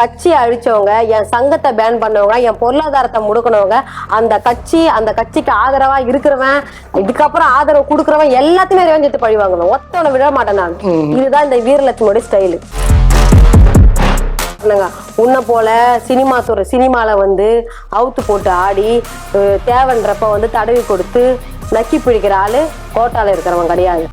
கட்சி அழிச்சவங்க என் சங்கத்தை பேன் பண்ணவங்க என் பொருளாதாரத்தை முடுக்கினவங்க அந்த கட்சி அந்த கட்சிக்கு ஆதரவா இருக்கிறவன் இதுக்கப்புறம் ஆதரவு கொடுக்கறவன் எல்லாத்தையுமே ரேஞ்சத்து பழி வாங்கணும். ஒத்தவனை விட மாட்டேன் நான். இதுதான் இந்த வீரலட்சுமியோட ஸ்டைலு என்னங்க, உன்னை போல சினிமா துறை சினிமால வந்து அவுத்து போட்டு ஆடி தேவைன்றப்ப வந்து தடவி கொடுத்து நக்கி பிடிக்கிற ஆளு கோட்டால இருக்கிறவன் கிடையாது.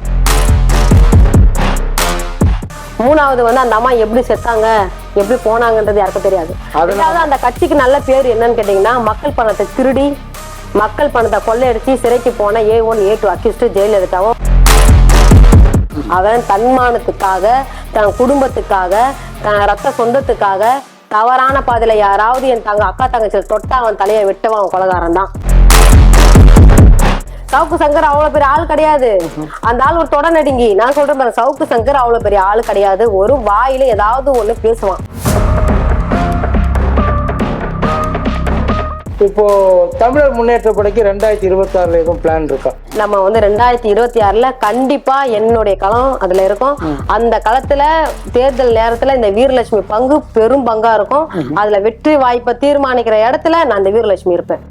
மூணாவது வந்து அந்த அம்மா எப்படி செத்தாங்க? எப்படி போனாங்கன்றது யாருக்கும் தெரியாது. ரெண்டாவது அந்த கட்சிக்கு நல்ல பேர் என்னன்னு கேட்டீங்கன்னா மக்கள் பணத்தை திருடி மக்கள் பணத்தை கொள்ளையடிச்சு சிறைக்கு போன A one A two accused ஜெயலலிதாவும் அவன் தன்மானத்துக்காக தன் குடும்பத்துக்காக தன் ரத்த சொந்தத்துக்காக தவறான பாதையில யாராவது என் தங்க அக்கா தங்கச்சியில் தொட்டா அவன் தலையை வெட்டவன் அவன் கொலகாரன் தான் சவுக்கு சங்கர் அவ்வளவு பெரிய ஆள் கிடையாது. அந்த ஆள் ஒரு தொட நடுங்கி நான் சொல்றேன் பாருங்க சவுக்கு சங்கர் அவ்வளவு பெரிய ஆள் கிடையாது. ஒரு வாயில ஏதாவது ஒண்ணு பேசுவான். இப்போ தமிழர் முன்னேற்ற படைக்கு ரெண்டாயிரத்தி இருபத்தி ஆறுல எதுவும் பிளான் இருக்கா? நம்ம வந்து ரெண்டாயிரத்தி இருபத்தி ஆறுல கண்டிப்பா என்னுடைய களம் அதுல இருக்கும். அந்த களத்துல தேர்தல் நேரத்துல இந்த வீரலட்சுமி பங்கு பெரும் பங்கா இருக்கும். அதுல வெற்றி வாய்ப்பை தீர்மானிக்கிற இடத்துல நான் இந்த வீரலட்சுமி இருப்பேன்.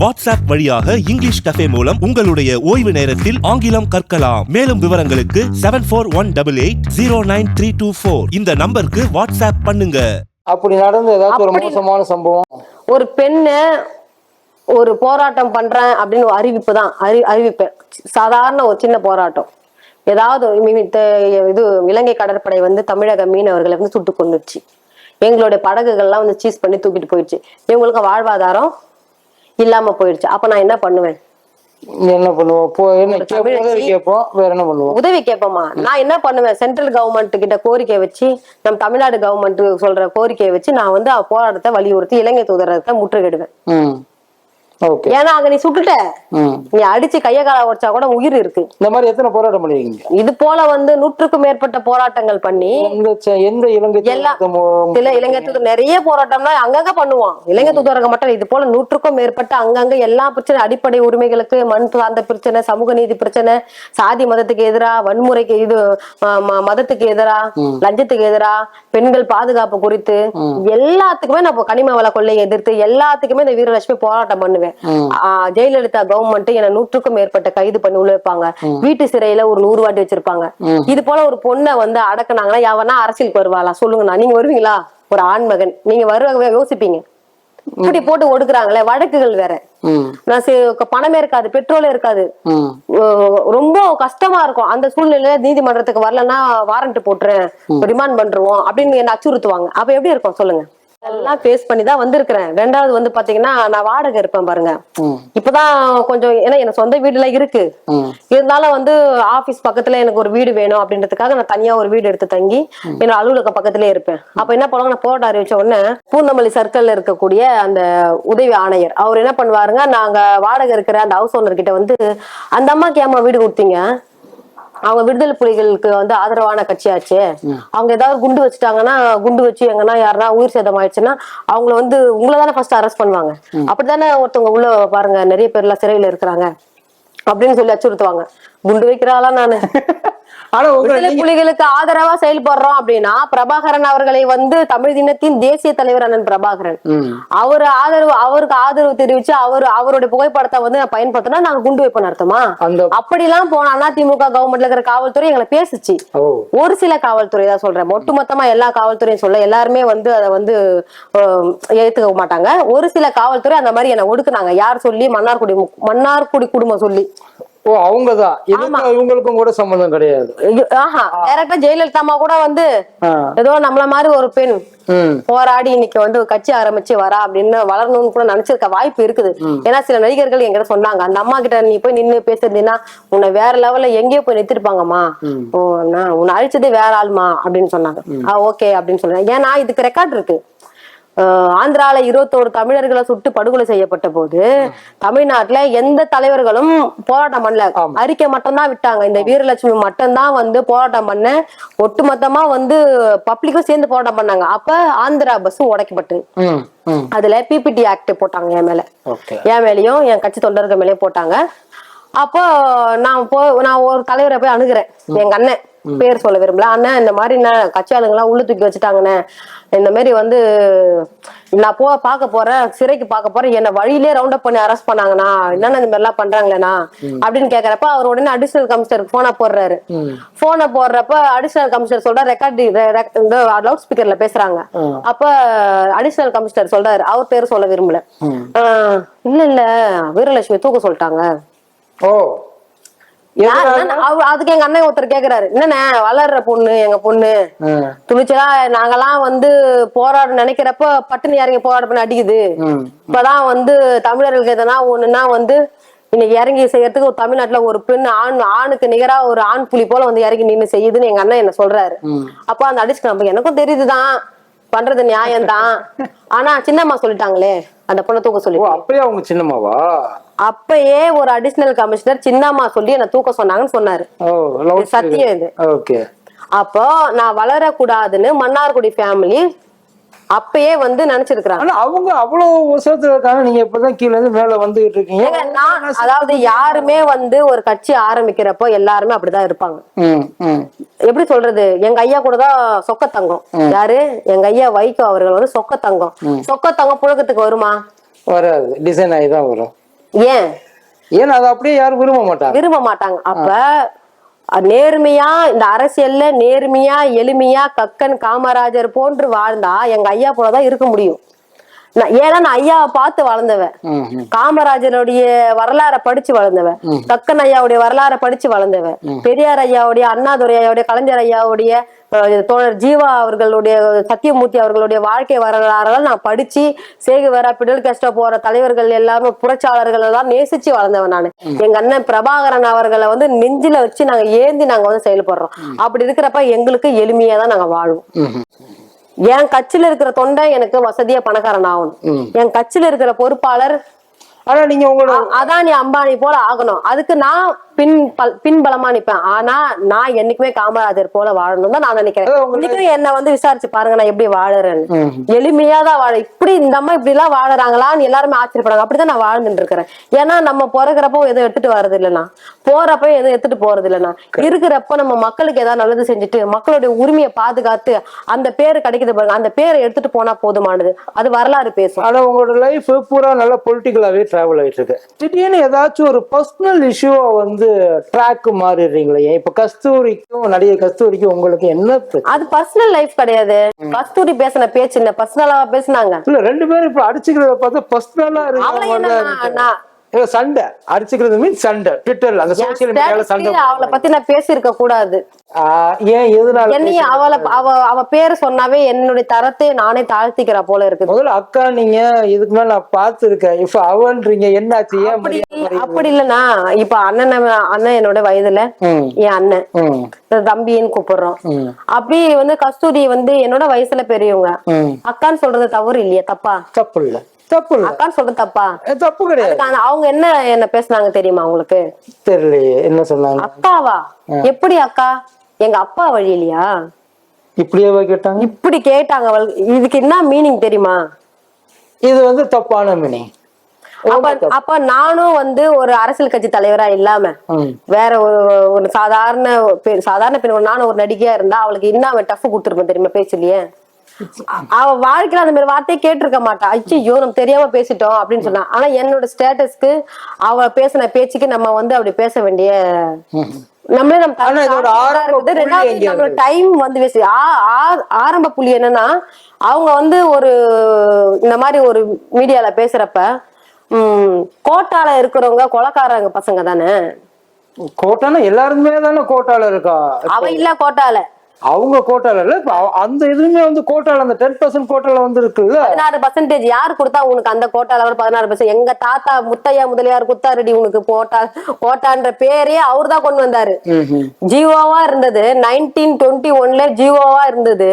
வாட்ஸ்அப் வழியாக இங்கிலீஷ் கஃபே மூலம் உங்களுடைய ஓய்வு நேரத்தில் ஆங்கிலம் கற்கலாம். மேலும் விவரங்களுக்கு seven four one double eight zero nine three two four இந்த நம்பருக்கு வாட்ஸ்அப் பண்ணுங்க. அப்படி நடந்த ஏதாச்சும் ஒரு மோசமான சம்பவம்? ஒரு பெண்ணு ஒரு போராட்டம் பண்றேன் அப்படின்னு ஒரு அறிவிப்பு தான். அறி அறிவிப்பேன் சாதாரண ஒரு சின்ன போராட்டம். ஏதாவது இது இலங்கை கடற்படை வந்து தமிழக மீனவர்களை வந்து சுட்டு கொண்டுச்சு எங்களுடைய படகுகள்லாம் வந்து சீஸ் பண்ணி தூக்கிட்டு போயிடுச்சு. இவங்களுக்கு வாழ்வாதாரம் இல்லாம போயிடுச்சு. அப்ப நான் என்ன பண்ணுவேன்? என்ன பண்ணுவோம் உதவி கேட்போம் நான் என்ன பண்ணுவேன்? சென்ட்ரல் கவர்மெண்ட் கிட்ட கோரிக்கை வச்சு நம்ம தமிழ்நாடு கவர்மெண்ட் சொல்ற கோரிக்கையை வச்சு நான் வந்து போராட்டத்தை வலியுறுத்தி இலங்கை தூதரகத்தை முற்றுகையிடுவேன். ம். ஓகே ஏன்னா அங்க நீ சுட்டுட்ட. நீ அடிச்சு கைய கால உடைச்சா கூட உயிர் இருக்கு. இந்த மாதிரி எத்தனை போராட்டம் பண்ணிருக்கீங்க? இது போல வந்து நூற்றுக்கும் மேற்பட்ட போராட்டங்கள் பண்ணி எந்த இலங்கை சில இலங்கை தூதர் நிறைய போராட்டம்னா அங்கங்க பண்ணுவோம் இலங்கை தூதரகம் மட்டும் இது போல நூற்றுக்கும் மேற்பட்ட அங்கங்க எல்லா பிரச்சனை அடிப்படை உரிமைகளுக்கு மண் சார்ந்த பிரச்சனை சமூக நீதி பிரச்சனை சாதி மதத்துக்கு எதிரா வன்முறைக்கு இது மதத்துக்கு எதிரா லஞ்சத்துக்கு எதிரா பெண்கள் பாதுகாப்பு குறித்து எல்லாத்துக்குமே நான் இப்போ கனிம வள கொள்ளையை எதிர்த்து எல்லாத்துக்குமே இந்த வீரலட்சுமி போராட்டம் பண்ணுவேன். ஜெயலலிதா கவர்மெண்ட் என்ன நூற்றுக்கும் மேற்பட்ட கைது பண்ணி உள்ள வைப்பாங்க வீட்டு சிறையில ஒரு நூறு வாட்டி வச்சிருப்பாங்க. இது போல ஒரு பொண்ணை வந்து அடக்குனாங்கன்னா யாவனா அரசியலுக்கு வருவாளா? சொல்லுங்கண்ணா. நீங்க வருவீங்களா? ஒரு ஆண்மகன். நீங்க வருவாங்க யோசிப்பீங்க. இப்படி போட்டு ஒடுக்குறாங்களே வழக்குகள் வேற. நான் பணமே இருக்காது பெட்ரோலே இருக்காது. ரொம்ப கஷ்டமா இருக்கும். அந்த சூழ்நிலையில நீதிமன்றத்துக்கு வரலன்னா வாரண்ட் போட்டுறேன். ரிமாண்ட் பண்றோம் அப்படின்னு என்ன அச்சுறுத்துவாங்க. அப்ப எப்படி இருக்கும்? சொல்லுங்க. எல்லாம் ஃபேஸ் பண்ணி தான் வந்திருக்கிறேன். ரெண்டாவது வந்து பாத்தீங்கன்னா நான் வாடகை இருப்பேன் பாருங்க. இப்பதான் கொஞ்சம் ஏன்னா எனக்கு சொந்த வீடுல இருக்கு. இருந்தாலும் வந்து ஆபீஸ் பக்கத்துல எனக்கு ஒரு வீடு வேணும் அப்படின்றதுக்காக நான் தனியா ஒரு வீடு எடுத்து தங்கி என்னோட அலுவலகம் பக்கத்திலே இருப்பேன். அப்ப என்ன பண்ணுவாங்க? நான் போராட்டம் அறிவிச்ச உடனே பூந்தமல்லி சர்க்கிள்ல இருக்கக்கூடிய அந்த உதவி ஆணையர் அவர் என்ன பண்ணுவாருங்க? நாங்க வாடகை இருக்கிற அந்த ஹவுஸ் ஓனர் கிட்ட வந்து அந்த அம்மாக்கு ஏமா வீடு கொடுத்தீங்க? அவங்க விடுதலை புலிகளுக்கு வந்து ஆதரவான கட்சியாச்சு. அவங்க ஏதாவது குண்டு வச்சுட்டாங்கன்னா குண்டு வச்சு எங்கன்னா யாருன்னா உயிர் சேதம் ஆயிடுச்சுன்னா அவங்கள வந்து உங்களை தானே ஃபர்ஸ்ட் அரெஸ்ட் பண்ணுவாங்க. அப்படித்தானே ஒருத்தவங்க உள்ள பாருங்க நிறைய பேர் எல்லாம் சிறையில இருக்கிறாங்க. அப்படின்னு சொல்லி அச்சுறுத்துவாங்க. குண்டு வைக்கிறாளா நானு? புலிகளுக்கு ஆதரவா செயல்படுறோம் அப்படின்னா பிரபாகரன் அவர்களை வந்து தமிழ் தினத்தின் தேசிய தலைவர் அண்ணன் பிரபாகரன். அவர் ஆதரவு அவருக்கு ஆதரவு தெரிவிச்சு அவர் அவருடைய புகைப்படத்தை வந்து நான் பயன்படுத்தினா நாங்க குண்டு வைப்போம் அர்த்தமா? அந்த அப்படிலாம் போன அதிமுக கவர்மெண்ட்ல இருக்கிற காவல்துறை எங்களை பேசுச்சு. ஒரு சில காவல்துறை தான் சொல்றேன். ஒட்டுமொத்தமா எல்லா காவல்துறையும் சொல்ல எல்லாருமே வந்து அதை வந்து ஏத்துக்க மாட்டாங்க. ஒரு சில காவல்துறை அந்த மாதிரி என்னை ஒடுக்குனாங்க. யார் சொல்லி? மன்னார்குடி மன்னார்குடி குடும்பம் சொல்லி. ஓ அவங்கதான். இதுக்கும் இவங்களுக்கும் கூட சம்பந்தம் கிடையாது. ஆஹா டைரக்டா ஜெயலலிதா அம்மா கூட வந்து ஏதோ நம்மள மாதிரி ஒரு பெண் போராடி இன்னைக்கு வந்து கட்சி ஆரம்பிச்சு வரா அப்படின்னு வளரணும்னு கூட நினைச்சிருக்க வாய்ப்பு இருக்குது. ஏன்னா சில நடிகர்கள் என்கிட்ட சொன்னாங்க அந்த அம்மா கிட்ட நீ போய் நின்னு பேசுறதுன்னா உன்னை வேற லெவல்ல எங்கேயோ போய் நிறுத்திருப்பாங்கம்மா. உன்னை அழிச்சதே வேற ஆள்மா அப்படின்னு சொன்னாங்க. ஓகே அப்படின்னு சொன்னேன் ஏன்னா இதுக்கு ரெக்கார்ட் இருக்கு. ஆந்திரால இருபத்தோரு தமிழர்களை சுட்டு படுகொலை செய்யப்பட்ட போது தமிழ்நாட்டுல எந்த தலைவர்களும் போராட்டம் பண்ணல. அறிக்கை மட்டும்தான் விட்டாங்க. இந்த வீரலட்சுமி மட்டும்தான் வந்து போராட்டம் பண்ண ஒட்டுமொத்தமா வந்து பப்ளிக்கும் சேர்ந்து போராட்டம் பண்ணாங்க. அப்ப ஆந்திரா பஸ் உடைக்கப்பட்டு அதுல பிபிடி ஆக்ட் போட்டாங்க என் மேல. என் மேலயும் என் கட்சி தொண்டர்கள் மேலயும் போட்டாங்க. அப்போ நான் போ நான் ஒரு தலைவரை போய் அணுகிறேன். எங்க அண்ணன் பேர் சொல்ல விரும்பல. அண்ணன் இந்த மாதிரி நான் கட்சி ஆளுங்கெல்லாம் உள்ள தூக்கி வச்சுட்டாங்கண்ணே. இந்த மாதிரி வந்து நான் போ பார்க்க போறேன் சிறைக்கு பார்க்க போறேன். என்ன வழியிலே ரவுண்ட் அப் பண்ணி அரெஸ்ட் பண்ணாங்கண்ணா. என்னென்ன இந்த மாதிரி எல்லாம் பண்றாங்களேண்ணா அப்படின்னு கேக்குறப்ப அவர் உடனே அடிஷனல் கமிஷனருக்கு போனை போடுறாரு. போனை போடுறப்ப அடிஷனல் கமிஷனர் சொல்றாரு ரெக்கார்ட் லவுட் ஸ்பீக்கர்ல பேசுறாங்க. அப்ப அடிஷனல் கமிஷனர் சொல்றாரு. அவர் பேர் சொல்ல விரும்பல. ஆஹ் இல்ல இல்ல. வீரலட்சுமி தூக்க சொல்லிட்டாங்க. ஓ. அதுக்கு எங்க அண்ணன் ஒருத்தர் கேக்குறாரு. என்னண்ணே வளர்ற பொண்ணு எங்க பொண்ணு? துணிச்சலா நாங்கெல்லாம் வந்து போராட நினைக்கிறப்ப பட்டுன்னு இறங்கி போராட பண்ணி அடிக்குது. இப்பதான் வந்து தமிழர்களுக்கு எதனா ஒண்ணுன்னா வந்து இன்னைக்கு இறங்கி செய்யறதுக்கு ஒரு தமிழ்நாட்டுல ஒரு பெண் ஆண் ஆணுக்கு நிகரா ஒரு ஆண் புலி போல வந்து இறங்கி நின்னு செய்யுதுன்னு எங்க அண்ணன் என்ன சொல்றாரு. அப்ப அந்த அடிச்சு நம்ம எனக்கும் தெரியுதுதான். பண்றது நியாயம்தான். ஆனா சின்னம்மா சொல்லிட்டாங்களே அந்த பொண்ணை தூக்க சொல்லி அப்படியே அவங்க சின்னம்மாவா? அப்பயே ஒரு அடிஷனல் கமிஷனர் சின்னம்மா சொல்லி என்ன தூக்க சொன்னாங்கன்னு சொன்னாரு. சத்தியம் இது. அப்போ நான் வளரக்கூடாதுன்னு மன்னார்குடி ஃபேமிலி அப்பயே வந்து நினைச்சிருக்கிறாங்க. அவங்க அவ்வளவு உசரத்துல இருக்காங்க. நீங்க இப்பதான் கீழ இருந்து மேல வந்துகிட்டு இருக்கீங்க. நான் அதாவது யாருமே வந்து ஒரு கட்சி ஆரம்பிக்கிறப்போ எல்லாருமே அப்படிதான் இருப்பாங்க. எப்படி சொல்றது? எங்க ஐயா கூட தான் சொக்க தங்கம். யாரு? எங்க ஐயா வைகோ அவர்கள் வந்து சொக்க தங்கம். சொக்க தங்கம் புழக்கத்துக்கு வருமா? வராது. டிசைன் ஆகி தான் வரும். ஏன்? ஏன்னா அதை அப்படியே யாரும் விரும்ப மாட்டாங்க. விரும்ப மாட்டாங்க. அப்ப நேர்மையா இந்த அரசியல்ல நேர்மையா எளிமையா கக்கன் காமராஜர் போன்று வாழ்ந்தா எங்க ஐயா போலதான் இருக்க முடியும். நான் ஏன்னா நான் ஐயாவை பார்த்து வளர்ந்தவன். காமராஜருடைய வரலாறை படிச்சு வளர்ந்தவன். கக்கன் ஐயாவுடைய வரலாறை படிச்சு வளர்ந்தவன். பெரியார் ஐயாவுடைய அண்ணாதுரை ஐயாவுடைய கலைஞர் ஐயாவுடைய தோழர் ஜீவா அவர்களுடைய சத்தியமூர்த்தி அவர்களுடைய வாழ்க்கை வரலாறெல்லாம் நான் படிச்சு சேகுவரா பிடல் கஷ்ட போற தலைவர்கள் எல்லாமே புரட்சியாளர்கள் எல்லாம் நேசிச்சு வளர்ந்தவன் நான். எங்க அண்ணன் பிரபாகரன் அவர்களை வந்து நெஞ்சில வச்சு நாங்க ஏந்தி நாங்க வந்து செயல்படுறோம். அப்படி இருக்கிறப்ப எங்களுக்கு எளிமையா தான் நாங்க வாழ்வோம். என் கட்சியில இருக்கிற தொண்டை எனக்கு வசதியா பணக்காரன் ஆகணும். என் கட்சியில இருக்கிற பொறுப்பாளர் ஆனா நீங்க உங்களோட அதானி அம்பானி போல ஆகணும். அதுக்கு நான் பின் பல்- பின்பலமா நிப்பேன். ஆனா நான் என்னைக்குமே காமராஜர் போல வாழணும் தான் நான் நினைக்கிறேன். இன்னைக்கும் என்ன வந்து விசாரிச்சு பாருங்க நான் எப்படி வாழறேன்னு. எளிமையா தான் வாழ இப்படி இந்த அம்மா இப்படி எல்லாம் வாழறாங்களான்னு எல்லாருமே ஆச்சரியப்படுறாங்க. அப்படிதான் நான் வாழ்ந்துட்டு இருக்கிறேன். ஏன்னா நம்ம பிறகுறப்போ எதுவும் எடுத்துட்டு வர்றது இல்லைண்ணா போறப்ப எதுவும் எடுத்துட்டு போறது இல்லைண்ணா இருக்கிறப்ப நம்ம மக்களுக்கு ஏதாவது நல்லது செஞ்சுட்டு மக்களுடைய உரிமையை பாதுகாத்து அந்த பேரு கிடைக்குது பாருங்க அந்த பேரை எடுத்துட்டு போனா போதுமானது. அது வரலாறு பேசும். ஆனா உங்களோட லைஃப் பூரா நல்லா பொலிட்டிக்கலாவே டிராவல் ஆயிட்டு இருக்கு. திடீர்னு ஏதாச்சும் ஒரு பர்சனல் இஷ்யூவை வந்து ட்ராக் மாறிடுறீங்களே. இப்ப கஸ்தூரிக்கும் நடிகை கஸ்தூரிக்கும் உங்களுக்கு என்ன? அது பர்சனல் லைஃப் கிடையாது. கஸ்தூரி பேசின பேச்சு இல்ல பர்சனலா பேசினாங்க. இல்ல ரெண்டு பேரும் இப்ப அடிச்சுக்கிறத பார்த்தா பர்சனலா இருக்கு சண்டை. அடிச்சுக்கிறது மீன் சண்டை. ட்விட்டர்ல அந்த சோசியல் மீடியால சண்டை அவளை பத்தி நான் பேசியிருக்க கூடாது. ஏன் எதனால என்னையும் அவளை அவ அவ பேரு சொன்னாவே என்னுடைய தரத்தை நானே தாழ்த்திக்கிறா போல இருக்குது. முதல்ல அக்கா நீங்க இதுக்கு மேல நான் பார்த்திருக்கேன். இப்ப அவன்றீங்க என்னாச்சு? அப்படி அப்படி இல்லைண்ணா. இப்ப அண்ணன் அண்ணன் என்னோட வயதுல. என் அண்ணன். தம்பின்னு கூப்பிடுறோம். அப்படி வந்து கஸ்தூரி வந்து என்னோட வயசுல பெரியவங்க. அக்கான்னு சொல்றது தவறு இல்லையா தப்பா? தப்பு இல்ல. தப்பு அக்கான்னு சொல்றது தப்பா? தப்பு கிடையாது. அவங்க என்ன என்ன பேசுனாங்க தெரியுமா உங்களுக்கு? தெரியலையே என்ன சொன்னாங்க? அக்காவா? எப்படி அக்கா? எங்க அப்பா வழி இல்லையா? இப்படியே கேட்டாங்க? இப்படி கேட்டாங்க இதுக்கு என்ன மீனிங் தெரியுமா? இது வந்து தப்பான மினி அப்ப நானும் வந்து ஒரு அரசியல் கட்சி தலைவரா இல்லாம வேற ஒரு ஒரு சாதாரண சாதாரண பெண் நானும் ஒரு நடிகையா இருந்தா அவளுக்கு என்ன டஃப் கொடுத்துருப்பேன் தெரியுமா? பேசலையே அவ வாழ்க்கையில அந்த மாதிரி வார்த்தையே கேட்டிருக்க மாட்டா. ஐயோ நம்ம தெரியாம பேசிட்டோம் அப்படின்னு சொன்னா. ஆனா என்னோட ஸ்டேட்டஸ்க்கு அவ பேசின பேச்சுக்கு நம்ம வந்து அப்படி பேச வேண்டிய நம்மளே நம்ம டைம் வந்து வேஸ்ட் ஆரம்ப புள்ளி என்னன்னா அவங்க வந்து ஒரு இந்த மாதிரி ஒரு மீடியால பேசுறப்ப உம் கோட்டால இருக்கிறவங்க கொலக்காரங்க பசங்க தானே? கோட்டானா எல்லாருமே தானே கோட்டால இருக்கா? அவ இல்ல கோட்டால. அவங்க கோட்டால இல்ல இப்ப அவ- அந்த இதுவுமே வந்து கோட்டால அந்த டென் பர்சன்ட் கோட்டால வந்து இருக்குல்ல பதினாறு பர்சன்டேஜ் யாரு கொடுத்தா உனக்கு அந்த கோட்டால ஒரு பதினாறு பர்சன்ட் எங்க தாத்தா முத்தையா முதலியார் குத்தாரெடி உனக்கு போட்டா கோட்டான்ற பேரே அவர் தான் கொண்டு வந்தாரு. ஜியோவா இருந்தது. நைன்டீன் டுவெண்ட்டி ஒன்ல ஜியோவா இருந்தது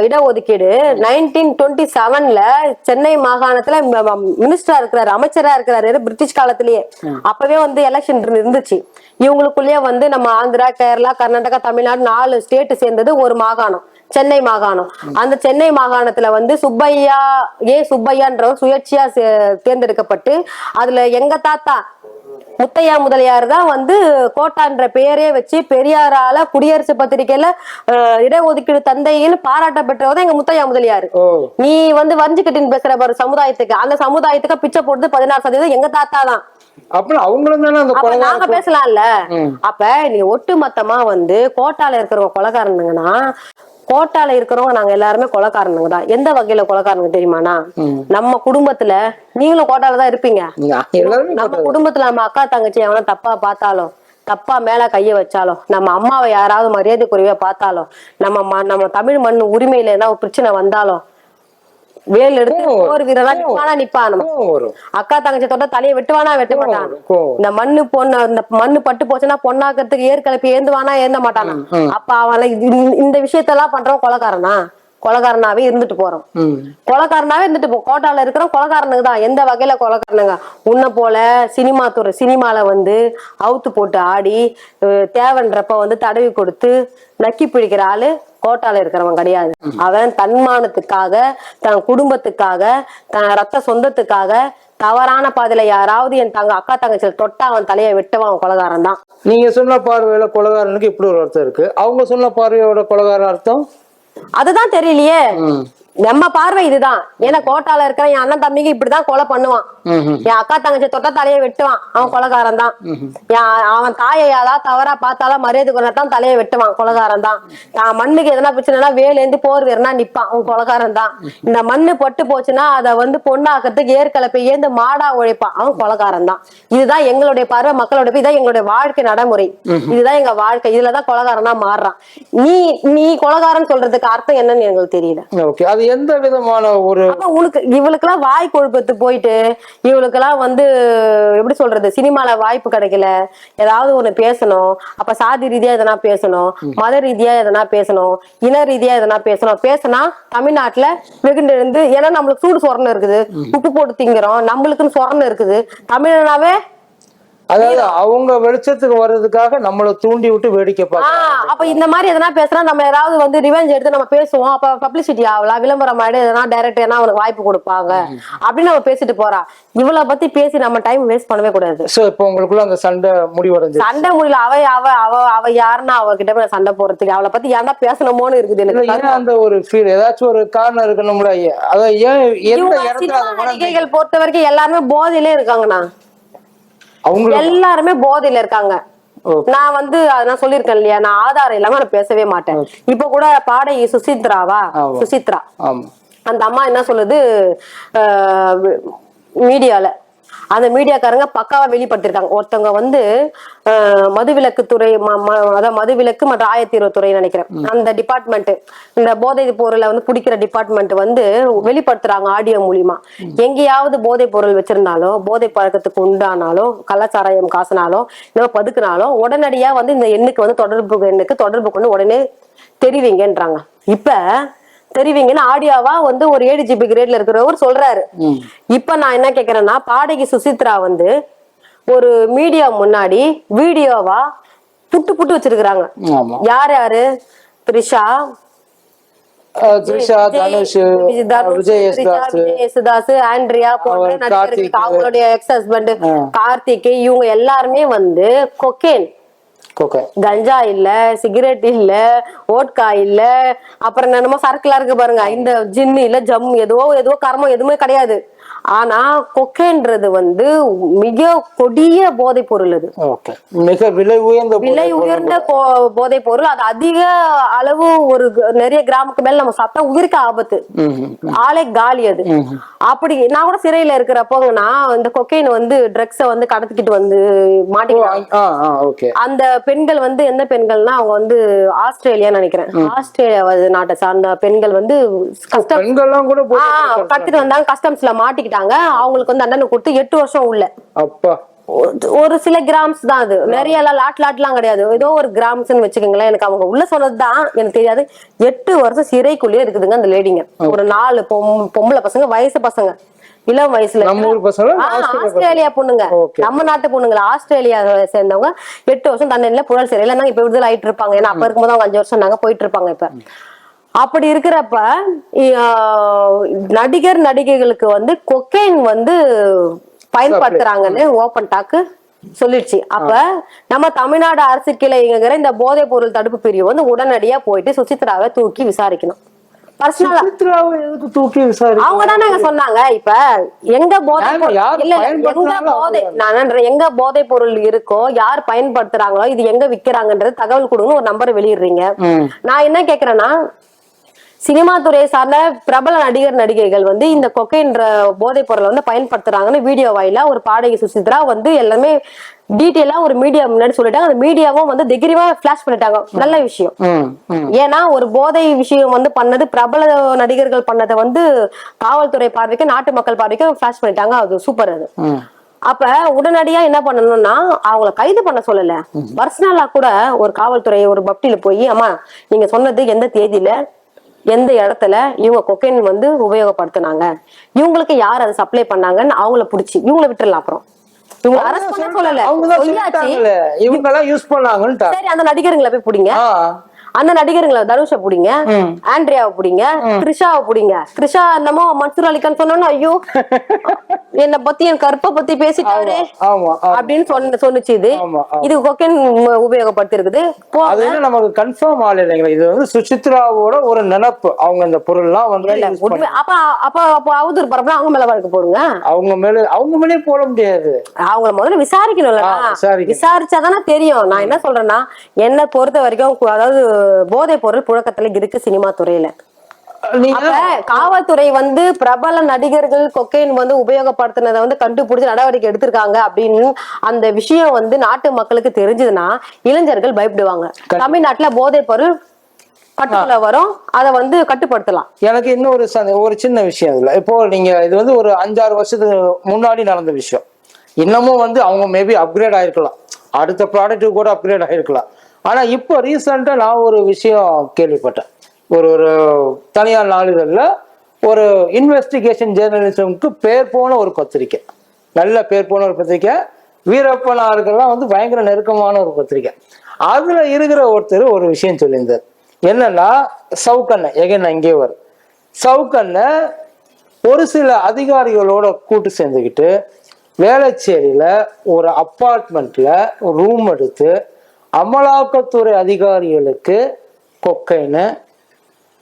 இடஒதுக்கீடு. நைன்டீன் டுவெண்ட்டி செவன்ல சென்னை மாகாணத்துல மினிஸ்டரா இருக்கிறாரு அமைச்சரா இருக்கிறாரு பிரிட்டிஷ் காலத்திலேயே. அப்பவே வந்து எலெக்ஷன் இருந்துச்சு. இவங்களுக்குள்ளேயே வந்து நம்ம ஆந்திரா கேரளா கர்நாடகா தமிழ்நாடு நாலு ஸ்டேட் சேர்ந்தது ஒரு மாகாணம் சென்னை மாகாணம். அந்த சென்னை மாகாணத்துல வந்து சுப்பையா ஏ சுப்பையான்றவர் சுயேட்சையா தேர்ந்தெடுக்கப்பட்டு அதுல எங்க தாத்தா முத்தையா முதலியார் தான் வந்து கோட்டான்ற பெயரே வச்சு பெரியாரால குடியரசு பத்திரிகையில இடஒதுக்கீடு தந்தைன்னு பாராட்ட பெற்றவர் எங்க முத்தையா முதலியார். நீ வந்து வஞ்சிக்கட்டின்னு பேசுற பாரு சமுதாயத்துக்கு. அந்த சமுதாயத்துக்கு பிச்சை போடுறது பதினாறு சதவீதம் எங்க தாத்தா தான். அப்புறம் அவங்களும் தானே அந்த அப்ப நாங்க பேசலாம்ல. அப்ப நீ ஒட்டு மொத்தமா வந்து கோட்டால இருக்கிறவங்க கொலைகாரனுங்கன்னா கோட்டால இருக்கிறவங்க நாங்க எல்லாருமே கொலைக்காரனுங்க தான் எந்த வகையில கொலைக்காரனுங்க தெரியுமாண்ணா ம். நம்ம குடும்பத்துல நீங்களும் கோட்டால தான் இருப்பீங்க நம்ம குடும்பத்துல நம்ம அக்கா தங்கச்சி எவனா தப்பா பார்த்தாலும் தப்பா மேல கைய வச்சாலும் நம்ம அம்மாவை யாராவது மரியாதை குறைவா பார்த்தாலும் நம்ம நம்ம தமிழ் மண் உரிமையில ஒரு பிரச்சனை வந்தாலும் வேல் எடுத்து போர் வீரரா நிப்பானா நிப்பான் அக்கா தங்கச்சி தொட்ட தலையை வெட்டுவானா வெட்ட மாட்டான் இந்த மண்ணு பொண்ணு இந்த மண்ணு பட்டு போச்சுன்னா பொண்ணாக்கிறதுக்கு ஏற்கலப்பி ஏந்துவானா ஏந்த மாட்டானா அப்ப அவன் இந்த விஷயத்தெல்லாம் பண்றவன் கொலைக்காரனா கொலைக்காரனாவே இருந்துட்டு போறோம். ம். கொலைக்காரனாவே இருந்துட்டு போ கோட்டால இருக்கிற கொலைக்காரனுக்கு தான். எந்த வகையில கொலைக்காரனுங்க உன்னை போல சினிமா துறை சினிமால வந்து அவுத்து போட்டு ஆடி தேவன்றப்ப வந்து தடவி கொடுத்து நக்கி பிடிக்கிற ஆளு கோட்டால இருக்கிறவன் கிடையாது. அவன் தன்மானத்துக்காக தன் குடும்பத்துக்காக தன் ரத்த சொந்தத்துக்காக தவறான பாதையில யாராவது என் தங்க அக்கா தங்கச்சியில தொட்டா அவன் தலையை வெட்டவன் அவன் கொலைகாரன் தான். நீங்க சொன்ன பார்வையில கொலகாரனுக்கு இப்படி ஒரு அர்த்தம் இருக்கு. அவங்க சொன்ன பார்வையோட கொலகார அர்த்தம்? அதுதான் தெரியலையே. நம்ம பார்வை இதுதான். ஏன்னா கோட்டால இருக்கிற என் அண்ணன் தம்பிக்கு இப்படிதான் கொலை பண்ணுவான். என் அக்கா தங்கச்சி தொட்டா தலையை வெட்டுவான். அவன் கொலைகாரன் தான் அவன் தாயை யாராவது தவறா பார்த்தாலும் மரியாதை கொண்டாதான் தலையை வெட்டுவான். கொலைகாரன் தான் தான் மண்ணுக்கு எதனா பிரச்சனைனா வேலேந்து போர் வீரனா நிப்பான். அவன் கொலைகாரன் தான் இந்த மண்ணு பட்டு போச்சுன்னா அதை வந்து பொண்ணாக்கிறதுக்கு ஏற்கலப்பை ஏந்து மாடா உழைப்பான். அவன் கொலைகாரன் தான் இதுதான் எங்களுடைய பார்வை மக்களோட பார்வை, இதான் எங்களுடைய வாழ்க்கை நடைமுறை. இதுதான் எங்க வாழ்க்கை. இதுலதான் கொலைகாரனா மாறுறான். நீ நீ கொலைகாரன் சொல்றதுக்கு அர்த்தம் என்னன்னு எங்களுக்கு தெரியல. எந்த விதமான ஒரு உனக்கு இவளுக்கெல்லாம் வாய் கொழுப்பத்து போயிட்டு இவளுக்கெல்லாம் வந்து எப்படி சொல்றது சினிமால வாய்ப்பு கிடைக்கல. ஏதாவது ஒண்ணு பேசணும். அப்ப சாதி ரீதியா எதனா பேசணும். மத ரீதியா எதனா பேசணும். இன ரீதியா எதனா பேசணும். பேசினா தமிழ்நாட்டுல வெகுண்டு இருந்து ஏன்னா நம்மளுக்கு சூடு சொரணம் இருக்குது. உப்பு போட்டு திங்கிறோம். நம்மளுக்குன்னு சொரணம் இருக்குது. தமிழனாவே அதாவது அவங்க வெளிச்சத்துக்கு வர்றதுக்காக நம்மள தூண்டி விட்டு வேடிக்கை பார்க்க ஆஹ் அப்ப இந்த மாதிரி எதனா பேசுனா நம்ம யாராவது வந்து ரிவெஞ்ச் எடுத்து நம்ம பேசுவோம். அப்ப பப்ளிசிட்டி ஆகலாம் விளம்பரம் ஆயிடு எதனா டைரக்ட் ஏன்னா அவனுக்கு வாய்ப்பு கொடுப்பாங்க. அப்படின்னு நம்ம பேசிட்டு போறா. இவள பத்தி பேசி நம்ம டைம் வேஸ்ட் பண்ணவே கூடாது. சோ இப்போ உங்களுக்குள்ள அந்த சண்டை முடிவடைஞ்சு சண்டை முடியல. அவ அவ அவ அவ யாருன்னா அவகிட்ட சண்டை போறதுக்கு அவளை பத்தி ஏன்னா பேசணுமோன்னு இருக்குது எனக்கு. அந்த ஒரு ஃபீல் ஏதாச்சும் ஒரு காரணம் இருக்கணும்ல அதான் ஏன் எந்த இடத்துல பொறுத்த வரைக்கும் எல்லாருமே போதையிலே இருக்காங்கண்ணா. எல்லாருமே போதையில இருக்காங்க. நான் வந்து நான் சொல்லியிருக்கேன் இல்லையா? நான் ஆதாரம் இல்லாம நான் பேசவே மாட்டேன். இப்ப கூட பாடகி சுசித்ராவா. சுசித்ரா. அந்த அம்மா என்ன சொல்லுது? மீடியால. அந்த மீடியாக்காரங்க பக்காவா வெளிப்படுத்திருக்காங்க. ஒருத்தவங்க வந்து அஹ், மதுவிலக்குத்துறை ம- ம- அதாவது மதுவிலக்கு மற்றும் ஆயத்தீர்வுத்துறை நினைக்கிறேன். அந்த டிபார்ட்மெண்ட் இந்த போதை பொருளை வந்து பிடிக்கிற டிபார்ட்மெண்ட் வந்து வெளிப்படுத்துறாங்க ஆடியோ மூலியமா. எங்கேயாவது போதை பொருள் வச்சிருந்தாலோ போதை பழக்கத்துக்கு உண்டானாலோ கள்ளச்சாராயம் காசுனாலோ இந்த பதுக்குனாலோ உடனடியா வந்து இந்த எண்ணுக்கு வந்து தொடர்பு எண்ணுக்கு தொடர்பு கொண்டு உடனே தெரிவிங்கன்றாங்க. இப்ப தெரிவிங்கன்னு ஆடியோவா வந்து ஒரு ஏழு ஜிபி கிரேட்ல இருக்கிறவர் சொல்றாரு. இப்ப நான் என்ன கேக்குறேன்னா பாடகி சுசித்ரா வந்து ஒரு மீடியா முன்னாடி வீடியோவா புட்டு புட்டு வச்சிருக்கிறாங்க. யார் யாரு? த்ரிஷா தனுஷ் விஜய் யேசுதாஸ், ஆண்ட்ரியா போன்ற அவர் நடிகர்கள் கார்த்திக். அவங்களுடைய எக்ஸ் ஹஸ்பண்ட் ஆ. கார்த்திக் இவங்க எல்லாருமே வந்து கொக்கேன். கோகை கஞ்சா இல்ல சிகரெட் இல்ல ஓட்கா இல்ல அப்புறம் என்னமோ சரக்குலாம் இருக்கு பாருங்க. இந்த ஜின்னு இல்ல ஜம் எதுவோ எதுவோ கர்மம் எதுவுமே கிடையாது. ஆனா கொக்கேன்றது வந்து மிக கொடிய போதைப் பொருள் அது. மிக விலை உயர்ந்த விலை பொருள். உயர்ந்த போ- போதைப் பொருள். அது அதிக அளவு ஒரு நிறைய கிராமுக்கு மேல நம்ம சாப்பிட்டா உயிருக்கு ஆபத்து. ஆளே காலி அது. அப்படி நான் கூட சிறையில இருக்கிறப்போ நான் இந்த கொக்கைன் வந்து ட்ரக்ஸ வந்து கடத்திக்கிட்டு வந்து ஓகே. அந்த பெண்கள் வந்து எந்த பெண்கள்னா அவங்க வந்து ஆஸ்திரேலியா நினைக்கிறேன். ஆஸ்திரேலியா நாட்டை சார்ந்த பெண்கள் வந்து கஸ்டம் பெண்கள்லாம் கூட கடத்திட்டு வந்தாங்க. கஸ்டம்ஸ்ல மாட்டிக்கிட்டாங்க அவங்களுக்கு வந்து தண்டனை கொடுத்து எட்டு வருஷம் உள்ள. அப்பா. ஒரு- சில கிராம்ஸ் தான் அது. நிறைய எல்லாம் லாட் லாட்லாம் கிடையாது. ஏதோ ஒரு கிராம்ஸ்னு வச்சுக்கோங்களேன். எனக்கு அவங்க உள்ள சொன்னதுதான். எனக்கு தெரியாது. எட்டு வருஷம் சிறைக்குள்ளேயே இருக்குதுங்க அந்த லேடிங்க ஒரு நாலு பொம்- பொம்பளை பசங்க வயசு பசங்க. இளம் வயசுல. ஆஸ்திரேலியா பொண்ணுங்க. நம்ம நாட்டு பொண்ணுங்கள? ஆஸ்திரேலியா சேர்ந்தவங்க. எட்டு வருஷம் தண்டனையில புழல் சிறையில இருந்தாங்க இப்ப விடுதலை ஆயிட்டு இருப்பாங்க. ஏன்னா அப்ப இருக்கும்போது அவங்க அஞ்சு வருஷம் நாங்க போயிட்டு இருப்பாங்க இப்ப. அப்படி இருக்கிறப்ப நடிகர் நடிகைகளுக்கு வந்து கொக்கைன் வந்து பயன்படுத்துறாங்கன்னு ஓபன் டாக்கு சொல்லிடுச்சு. அப்ப நம்ம தமிழ்நாடு அரசு கிளைங்கிற இந்த போதைப் பொருள் தடுப்பு பிரிவு வந்து உடனடியா போயிட்டு சுசித்ராவை தூக்கி விசாரிக்கணும். அவங்க சொன்னாங்க. இப்ப எங்க போதை இல்ல எங்க போதை நான் எங்க போதை பொருள் இருக்கோ யார் பயன்படுத்துறாங்களோ இது எங்க விக்கிறாங்கன்றது தகவல் கொடுங்கன்னு ஒரு நம்பரை வெளியிடுறீங்க. நான் என்ன கேக்குறேன்னா சினிமா துறையை சார்ந்த பிரபல நடிகர் நடிகைகள் வந்து இந்த கொக்கைன்ற போதைப் பொருளை வந்து பயன்படுத்துறாங்கன்னு வீடியோ வாயிலா ஒரு பாடகி சுசித்ரா வந்து எல்லாமே டீட்டெயிலா ஒரு மீடியா முன்னாடி சொல்லிட்டாங்க. அந்த மீடியாவும் வந்து தைரியமா பிளாஷ் பண்ணிட்டாங்க. நல்ல விஷயம். ஏன்னா ஒரு போதை விஷயம் வந்து பண்ணது பிரபல நடிகர்கள் பண்ணதை வந்து காவல்துறை பார்வைக்கு நாட்டு மக்கள் பார்வைக்கு ஃபிளாஷ் பண்ணிட்டாங்க. அது சூப்பர் அது. அப்ப உடனடியா என்ன பண்ணணும்னா அவங்கள கைது பண்ண சொல்லல. பர்சனலா கூட ஒரு காவல்துறை ஒரு பப்டியில போய் அம்மா நீங்க சொன்னது எந்த தேதியில? எந்த இடத்துல இவங்க கொக்கைன் வந்து உபயோகப்படுத்துனாங்க? இவங்களுக்கு யார் அதை சப்ளை பண்ணாங்கன்னு அவங்கள புடிச்சு இவங்கள விட்டுறலாம் அப்புறம். இவங்க சொல்லிட்டாங்களே. இவங்க எல்லாம் யூஸ் சரி அந்த நடிகருங்களை போய் பிடிங்க. அந்த நடிகருங்களை தனுஷை பிடிங்க. ஆண்ட்ரியாவை பிடிங்க த்ரிஷாவை பிடிங்க. த்ரிஷா என்னமோ மன்சூர் அலிகான் சொன்னோன்னு ஐயோ என்னை பத்தி என் கற்பை பத்தி பேசிட்டாரு. அப்படின்னு சொன்ன சொன்னுச்சு இது. இது கொக்கைன் உபயோகப்படுத்தி இருக்குது அது என்ன நமக்கு கன்ஃபார்ம் இல்லைங்களா? இது வந்து சுசித்ராவோட ஒரு நினப்பு. அவங்க இந்த பொருள்லாம் வந்து அப்ப அப்ப அப்ப அவதூறு பரப்புனா அவங்க மேல வழக்கு போடுங்க. அவங்க மேல அவங்க மேலே போட முடியாது. அவங்கள முதல்ல விசாரிக்கணும்ல. விசாரிச்சாதானே தெரியும். நான் என்ன சொல்றேன்னா என்னை பொறுத்த வரைக்கும் அதாவது போதைப் பொருள் புழக்கத்துல இருக்கு சினிமா துறையில. காவல்துறை வந்து பிரபல நடிகர்கள் கொக்கைன் வந்து உபயோகப்படுத்தினதை வந்து கண்டுபிடிச்சு நடவடிக்கை எடுத்திருக்காங்க அப்படின்னு அந்த விஷயம் வந்து நாட்டு மக்களுக்கு தெரிஞ்சதுன்னா இளைஞர்கள் பயப்படுவாங்க. தமிழ்நாட்டுல போதைப் பொருள் கட்டுக்குள்ள வரும் அதை வந்து கட்டுப்படுத்தலாம். எனக்கு இன்னொரு சந்த- ஒரு சின்ன விஷயம் இதுல. இப்போ நீங்க இது வந்து ஒரு அஞ்சாறு வருஷத்துக்கு முன்னாடி நடந்த விஷயம். இன்னமும் வந்து அவங்க மேபி அப்கிரேட் ஆயிருக்கலாம். அடுத்த ப்ராடக்ட் கூட அப்கிரேட் ஆயிருக்கலாம். ஆனால் இப்போ ரீசெண்டா நான் ஒரு விஷயம் கேள்விப்பட்டேன். ஒரு ஒரு தனியார் நாளிதழில் ஒரு இன்வெஸ்டிகேஷன் ஜேர்னலிசம்க்கு பேர் போன ஒரு பத்திரிக்கை. நல்ல பேர் போன ஒரு பத்திரிக்கை. வீரப்பனார்கள்லாம் வந்து பயங்கர நெருக்கமான ஒரு பத்திரிக்கை. அதுல இருக்கிற ஒருத்தர் ஒரு விஷயம் சொல்லியிருந்தார். என்னன்னா சவுக்கண்ண எகன் அங்கே வரும் சவுக்கண்ண ஒரு சில அதிகாரிகளோட கூட்டு சேர்ந்துக்கிட்டு வேளச்சேரியில ஒரு அப்பார்ட்மெண்ட்ல ரூம் எடுத்து அமலாக்கத்துறை அதிகாரிகளுக்கு கொக்கைன்னு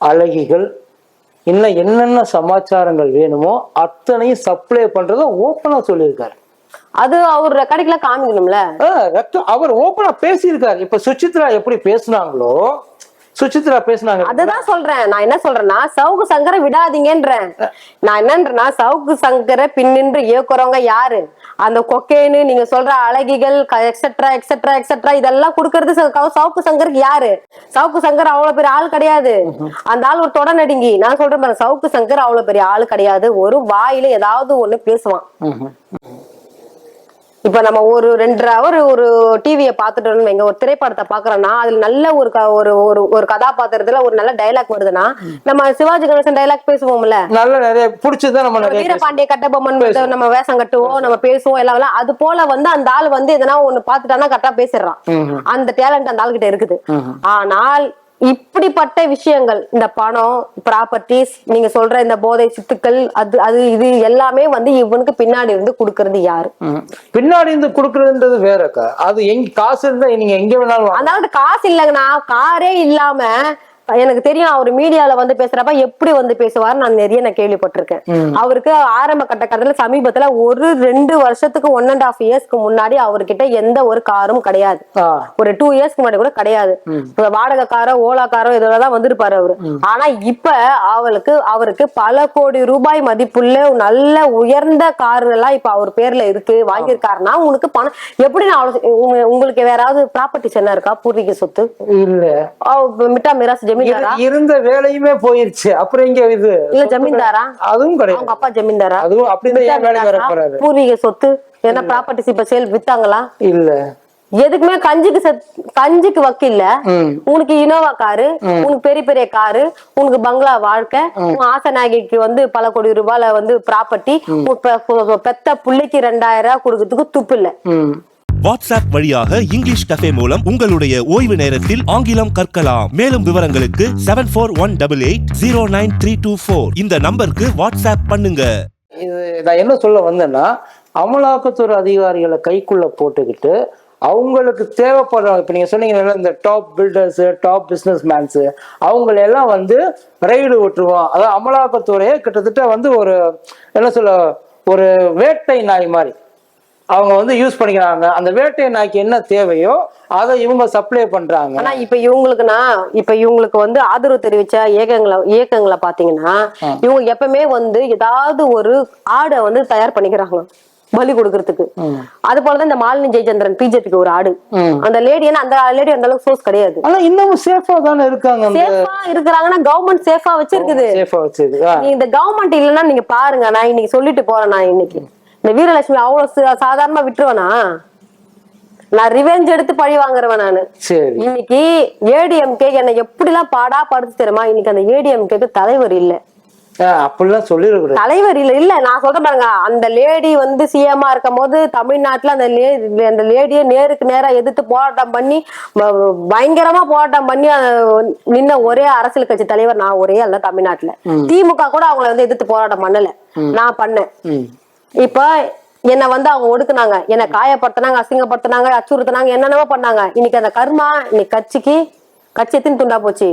அழகிகள் இன்னும் என்னென்ன சமாச்சாரங்கள் வேணுமோ அத்தனையும் சப்ளை பண்றதை ஓப்பனா சொல்லியிருக்காரு. அது அவர் ரெக்கார்டிங்ல காமிக்கணும்ல? அவர் ஓப்பனா பேசியிருக்காரு. இப்ப சுசித்ரா எப்படி பேசுனாங்களோ சுசித்ரா பேசுனாங்க. அதுதான் சொல்றேன். நான் என்ன சொல்றேன்னா சவுக்கு சங்கரை விடாதீங்கன்றேன். நான் என்னன்றேன்னா சவுக்கு சங்கரை பின்னின்று இயக்குறவங்க யாரு? அந்த கொக்கேன்னு நீங்க சொல்ற அழகிகள் எக்ஸெட்ரா எக்ஸெட்ரா எக்ஸெட்ரா இதெல்லாம் கொடுக்கறது சவுக்கு சங்கருக்கு யாரு? சவுக்கு சங்கர் அவ்வளவு பெரிய ஆள் கிடையாது. அந்த ஆள் ஒரு தொட நடுங்கி நான் சொல்றேன் சவுக்கு சங்கர் அவ்வளவு பெரிய ஆள் கிடையாது. ஒரு வாயில ஏதாவது ஒண்ணு பேசுவான். இப்ப நம்ம ஒரு ரெண்டரை ஹவர் ஒரு டிவியை பார்த்துட்டோம்னு வைங்க ஒரு திரைப்படத்தை பாக்குறோம்னா அதுல நல்ல ஒரு ஒரு ஒரு ஒரு கதாபாத்திரத்துல ஒரு நல்ல டைலாக் வருதுன்னா நம்ம சிவாஜி கணேசன் டைலாக் பேசுவோம்ல நல்ல நிறைய பிடிச்சதான் நம்ம வீரபாண்டிய கட்டபொம்மன் நம்ம வேஷம் கட்டுவோம் நம்ம பேசுவோம் எல்லாம். அது போல வந்து அந்த ஆள் வந்து எதனா ஒண்ணு பாத்துட்டானா கரெக்டா பேசிடுறான். அந்த டேலண்ட் அந்த ஆள்கிட்ட இருக்குது ம்ஹும். ஆனால் இப்படிப்பட்ட விஷயங்கள் இந்த பணம் ப்ராப்பர்ட்டிஸ் நீங்க சொல்ற இந்த போதை சித்துக்கள் அது அது இது எல்லாமே வந்து இவனுக்கு பின்னாடி இருந்து கொடுக்கறது யாரு. பின்னாடி இருந்து குடுக்கறதுன்றது வேறக்கா. அது எங்க காசு இருந்தா நீங்க எங்க வேணாலும் ஆள்கிட்ட காசு இல்லைங்கண்ணா. காரே இல்லாம எனக்கு தெரியும் அவர் மீடியால வந்து பேசுறப்ப எப்படி வந்து பேசுவார் நான் நிறைய நான் கேள்விப்பட்டிருக்கேன். அவருக்கு ஆரம்ப கட்டக்கட்டத்துல சமீபத்துல ஒரு ரெண்டு வருஷத்துக்கு ஒன் அண்ட் ஹாஃப் இயர்ஸ்க்கு முன்னாடி அவர்கிட்ட எந்த ஒரு காரும் கிடையாது. ஒரு டூ இயர்ஸ்க்கு முன்னாடி கூட கிடையாது. வாடகை காரோ ஓலா காரோ இதெல்லாம் வந்திருப்பாரு அவரு. ஆனா இப்ப அவளுக்கு அவருக்கு பல கோடி ரூபாய் மதிப்புள்ள நல்ல உயர்ந்த கார் எல்லாம் இப்ப அவர் பேர்ல இருக்கு வாங்கியிருக்காருன்னா உங்களுக்கு பணம். எப்படி நான் உங்களுக்கு வேற ஏதாவது ப்ராப்பர்ட்டிஸ் என்ன இருக்கா? பூர்வீக சொத்து? இல்ல. மிட்டா மிராஸ் ஜமீன்தாரா? இரு- இருந்த வேலையுமே போயிருச்சு. அப்புறம் இங்க இது? இல்ல ஜமீன்தாரா? அதுவும் கிடையாது. அவங்க அப்பா ஜமீன்தாரா? அதுவும் அப்படிதான் வர? போறாரு. பூர்வீக சொத்து? என்ன ப்ராப்பர்ட்டிஸ் இப்ப சேல் வித்தாங்களா? இல்ல. எதுக்குமே கஞ்சிக்கு செத்- கஞ்சிக்கு வக்கில்ல. உனக்கு இனோவா காரு உனக்கு பெரிய பெரிய காரு உனக்கு பங்களா வாழ்க்கை உன் ஆசை நாயகிக்கு வந்து பல கோடி ரூபாயில வந்து ப்ராப்பர்ட்டி பெத்த புள்ளைக்கு ரெண்டாயிரம் ரூபாய் கொடுக்கறதுக்கு துப்பு இல்ல. வாட்ஸ்அப் வழியாக இங்கிலீஷ் கஃபே மூலம் உங்களுடைய ஓய்வு நேரத்தில் ஆங்கிலம் கற்கலாம். மேலும் விவரங்களுக்கு seven four one double eight zero nine three two four இந்த நம்பருக்கு வாட்ஸ்அப் பண்ணுங்க. இது நான் என்ன சொல்ல வந்தேன்னா அமலாக்கத்துறை அதிகாரிகளை கைக்குள்ள போட்டுக்கிட்டு அவங்களுக்கு தேவைப்படுற இப்போ நீங்கள் சொன்னீங்கல்ல இந்த top builders top business mans அவங்கள எல்லாம் வந்து ரைடு விட்டுருவோம் அதாவது அமலாக்கத்துறையே கிட்டத்தட்ட வந்து ஒரு என்ன சொல்ல ஒரு வேட்டை நாய் மாதிரி. அவங்க வந்து யூஸ் பண்ணிக்கிறாங்க. அந்த வேட்டை நாய்க்கு என்ன தேவையோ அதை இவங்க சப்ளை பண்றாங்க. ஆனா இப்ப இவங்களுக்குனா இப்ப இவங்களுக்கு வந்து ஆதரவு தெரிவிச்ச இயக்கங்களை இயக்கங்களை பாத்தீங்கன்னா இவங்க எப்பவுமே வந்து ஏதாவது ஒரு ஆடை வந்து தயார் பண்ணிக்கிறாங்க பலி கொடுக்கறதுக்கு. அது போலதான் இந்த மாலினி ஜெயச்சந்திரன் பிஜேபிக்கு ஒரு ஆடு. அந்த லேடி அந்த லேடி அந்த அளவுக்கு சோர்ஸ் கிடையாது. ஆனா இன்னமும் சேஃபா தானே இருக்காங்க சேஃபா இருக்கிறாங்கன்னா கவர்மெண்ட் சேஃபா வச்சிருக்குது. சேஃபா. நீ இந்த கவர்மெண்ட் இல்லைன்னா நீங்க பாருங்க நான் இன்னைக்கு சொல்லிட்டு போறேன் நான் இன்னைக்கு. இந்த வீரலட்சுமி அவ்வளவு சாதாரணமா விட்டுருவேனா? நான் ரிவெஞ்ச் எடுத்து பழி வாங்குறவன் நானு. இன்னைக்கு ஏடிஎம்கே என்னை எப்படிலாம் பாடா படுத்து தெரியுமா? இன்னைக்கு அந்த ஏடிஎம்கேக்கு தலைவர் இல்ல. அப்படிலாம் சொல்லிடக்கூடாது தலைவர் இல்ல இல்ல. நான் சொல்றேன் பாருங்க. அந்த லேடி வந்து சிஎம்மா இருக்கும் போது தமிழ்நாட்டுல அந்த அந்த லேடியை நேருக்கு நேரா எதிர்த்து போராட்டம் பண்ணி பயங்கரமா போராட்டம் பண்ணி நின்ன ஒரே அரசியல் கட்சி தலைவர் நான் ஒரே அல்ல தமிழ்நாட்டுல. திமுக கூட அவங்கள வந்து எதிர்த்து போராட்டம் பண்ணல. நான் பண்ணேன். இப்ப என்னை வந்து அவங்க ஒடுக்குனாங்க. என்னை காயப்படுத்தினாங்க அசிங்கப்படுத்தினாங்க அச்சுறுத்தினாங்க என்னென்னவோ பண்ணாங்க. இன்னைக்கு அந்த கர்மா இன்னைக்கு கட்சிக்கு கட்சி எத்தனை துண்டா போச்சு.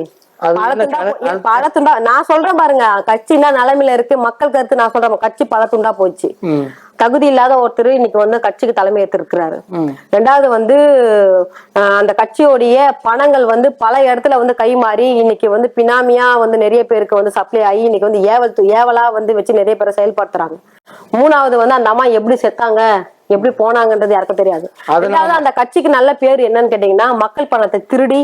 பல துண்டா நான் சொல்றேன் பாருங்க கட்சி என்ன நிலைமையில இருக்கு மக்கள் கருத்து நான் சொல்றேன் கட்சி பல துண்டா போச்சு. தகுதி இல்லாத ஒருத்தர் இன்னைக்கு வந்து கட்சிக்கு தலைமை ஏற்றிருக்கிறாரு ம். ரெண்டாவது வந்து அந்த கட்சியோடைய பணங்கள் வந்து பல இடத்துல வந்து கை மாறி இன்னைக்கு வந்து பினாமியா வந்து நிறைய பேருக்கு வந்து சப்ளை ஆகி இன்னைக்கு வந்து ஏவல் ஏவலா வந்து வச்சு நிறைய பேரை செயல்படுத்துறாங்க. மூணாவது வந்து அந்த அம்மா எப்படி செத்தாங்க எப்படி போனாங்கன்றது யாருக்கும் தெரியாது. ரெண்டாவது அந்த கட்சிக்கு நல்ல பேர் என்னன்னு கேட்டீங்கன்னா மக்கள் பணத்தை திருடி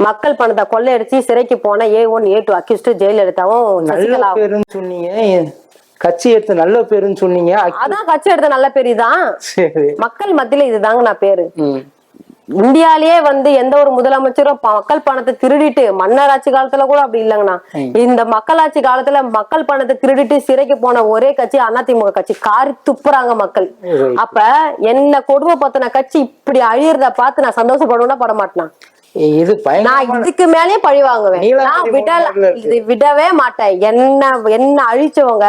மக்கள் பணத்தை கொள்ளையடிச்சு சிறைக்கு போன A one A two accused ஜெயலலிதாவும் சசிகலாவும் கட்சி எடுத்து நல்ல பேருன்னு சொன்னீங்க. அதான் கட்சி எடுத்த நல்ல பேர் சரி. மக்கள் மத்தியில இதுதாங்க நான் பேரு. இந்தியாலயே வந்து எந்த ஒரு முதலமைச்சரும் மக்கள் பணத்தை திருடிட்டு மன்னர் ஆட்சி காலத்துல கூட அப்படி இல்லைங்கண்ணா. இந்த மக்களாட்சி காலத்துல மக்கள் பணத்தை திருடிட்டு சிறைக்கு போன ஒரே கட்சி அதிமுக கட்சி. காரி துப்புறாங்க மக்கள். அப்ப என்ன கொடுமை பத்தின கட்சி இப்படி அழியறத பார்த்து நான் சந்தோஷப்படுவேன்னா பட மாட்டேன் இது நான் இதுக்கு மேலயே பழி வாங்குவேன். நான் விடல. இது விடவே மாட்டேன். என்ன என்ன அழிச்சவங்க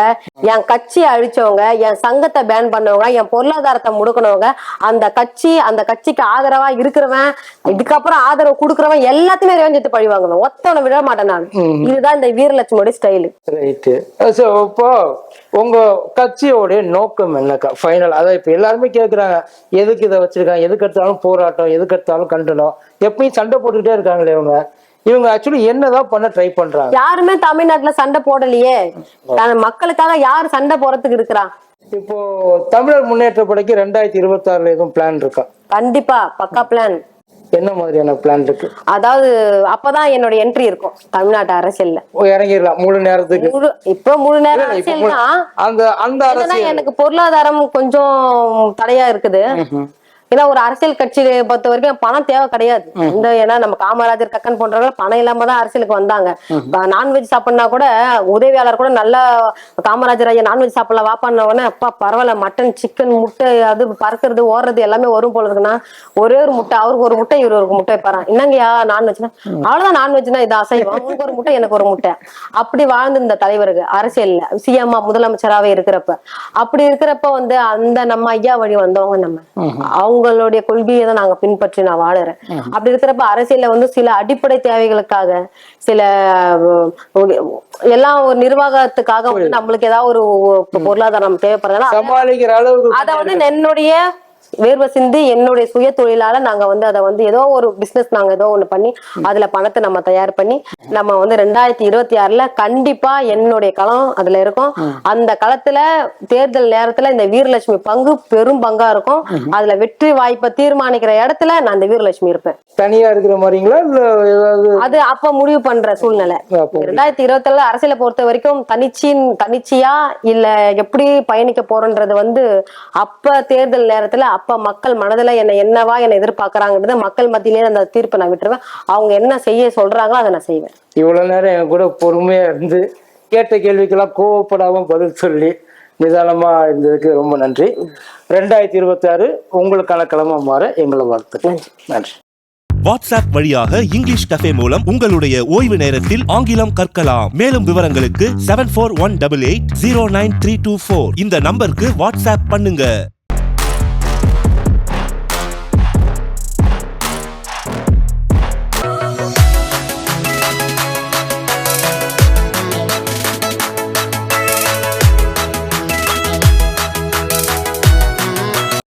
என் கட்சியை அழிச்சவங்க என் சங்கத்தை பேன் பண்ணவங்க என் பொருளாதாரத்தை முடுக்கினவங்க அந்த கட்சி அந்த கட்சிக்கு ஆதரவா இருக்கிறவன் இதுக்கப்புறம் ஆதரவு கொடுக்கறவன் எல்லாத்தையுமே ரேஞ்சத்து பழி வாங்குவேன். ஒத்தவனை விட மாட்டேன் நான். இதுதான் இந்த வீரலட்சுமியோட ஸ்டைலு ரைட்டு இப்போ உங்க கட்சியோடைய நோக்கம் என்னக்கா ஃபைனல் அதான் இப்போ எல்லாருமே கேட்குறாங்க எதுக்கு இதை வச்சிருக்காங்க? எதுக்கு எடுத்தாலும் போராட்டம் எதுக்கு எடுத்தாலும் கண்டனம். எப்பயும் சண்டை போட்டுக்கிட்டே இருக்காங்களே இவங்க. இவங்க ஆக்சுவலி என்னதான் பண்ண ட்ரை பண்றாங்க. யாருமே தமிழ்நாட்டுல சண்டை போடலையே. மக்களுக்காக யார் சண்டை போறதுக்கு இருக்கிறா? இப்போ தமிழர் முன்னேற்ற படைக்கு ரெண்டாயிரத்தி இருபத்தி ஆறுல எதுவும் பிளான் இருக்கா? கண்டிப்பா பக்கா பிளான் என்ன மாதிரியான பிளான் இருக்கு? அதாவது அப்பதான் என்னோட என்ட்ரி இருக்கும் தமிழ்நாட்டு அரசியல்ல. இறங்கிடலாம் முழு நேரத்துக்கு. முழு இப்ப முழு நேரம் அரசியல்னா அந்த அந்த எனக்கு பொருளாதாரம் கொஞ்சம் தடையா இருக்குது. ஏன்னா ஒரு அரசியல் கட்சியை பொறுத்த வரைக்கும் பணம் தேவை கிடையாது. இந்த ஏன்னா நம்ம காமராஜர் கக்கன் போன்றவங்க பணம் இல்லாம தான் அரசியலுக்கு வந்தாங்க. நான்வெஜ் சாப்பிடனா கூட உதவியாளர் கூட நல்லா காமராஜர் ஐயா நான்வெஜ் சாப்பிடலாம் வாப்பான உடனே அப்பா பரவாயில்ல மட்டன் சிக்கன் முட்டை அது பறக்கிறது ஓடுறது எல்லாமே வரும் போல இருக்குன்னா ஒரே ஒரு முட்டை அவருக்கு ஒரு முட்டை இவருக்கு ஒரு முட்டை வைப்பாரான் என்னங்கய்யா நான்வெஜ்னா அவ்வளவுதான் நான்வெஜ்னா இது அசைவம். உங்களுக்கு ஒரு முட்டை எனக்கு ஒரு முட்டை. அப்படி வாழ்ந்து இந்த தலைவருக்கு அரசியல்ல சிஎம்மா முதலமைச்சராவே இருக்கிறப்ப. அப்படி இருக்கிறப்ப வந்து அந்த நம்ம ஐயா வழி வந்தவங்க நம்ம. அவங்களுடைய கொள்கையை தான் நாங்க பின்பற்றி நான் வாழுறேன். அப்படி இருக்கிறப்ப அரசியல்ல வந்து சில அடிப்படை தேவைகளுக்காக சில எல்லாம் ஒரு நிர்வாகத்துக்காக வந்து நம்மளுக்கு ஏதாவது ஒரு பொருளாதாரம் தேவைப்படுறதுனா சமாளிக்கிற அளவுக்கு அத வந்து என்னுடைய வேர்வை சிந்தி என்னுடைய சுய தொழிலால நாங்க வந்து அதை வந்து ஏதோ ஒரு பிசினஸ் நாங்க ஏதோ ஒண்ணு பண்ணி அதுல பணத்தை நம்ம தயார் பண்ணி நம்ம வந்து ரெண்டாயிரத்தி இருபத்தி ஆறுல கண்டிப்பா என்னுடைய களம் அதுல இருக்கும். அந்த களத்துல தேர்தல் நேரத்துல இந்த வீரலட்சுமி பங்கு பெரும் பங்கா இருக்கும். அதுல வெற்றி வாய்ப்பை தீர்மானிக்கிற இடத்துல நான் இந்த வீரலட்சுமி இருப்பேன். தனியா இருக்கிற மாதிரிங்களா? அது அப்ப முடிவு பண்ற சூழ்நிலை. ரெண்டாயிரத்தி இருபத்தி ஏழுல அரசியலை பொறுத்த வரைக்கும் தனிச்சி தனிச்சியா இல்ல எப்படி பயணிக்க போறோன்றது வந்து அப்ப தேர்தல் நேரத்துல அப்ப மக்கள் மனதுல என்ன என்னவா என்ன எதிர்பார்க்கறாங்கன்றத மக்கள் மத்தியிலேயே அந்த தீர்ப்பை நான் விட்டுருவேன். அவங்க என்ன செய்ய சொல்றாங்களோ அதை நான் செய்வேன். இவ்வளவு நேரம் என் கூட பொறுமையா இருந்து கேட்ட கேள்விக்கெல்லாம் கோவப்படாம பதில் சொல்லி நிதானமா இருந்ததுக்கு ரொம்ப நன்றி. ரெண்டாயிரத்தி இருபத்தி ஆறு உங்களுக்கான கிழமை மாற எங்களை வாழ்த்து நன்றி. வாட்ஸ்அப் வழியாக இங்கிலீஷ் கஃபே மூலம் உங்களுடைய ஓய்வு நேரத்தில் ஆங்கிலம் கற்கலாம். மேலும் விவரங்களுக்கு seven four one double eight zero nine three two four இந்த நம்பருக்கு வாட்ஸ்அப் பண்ணுங்க.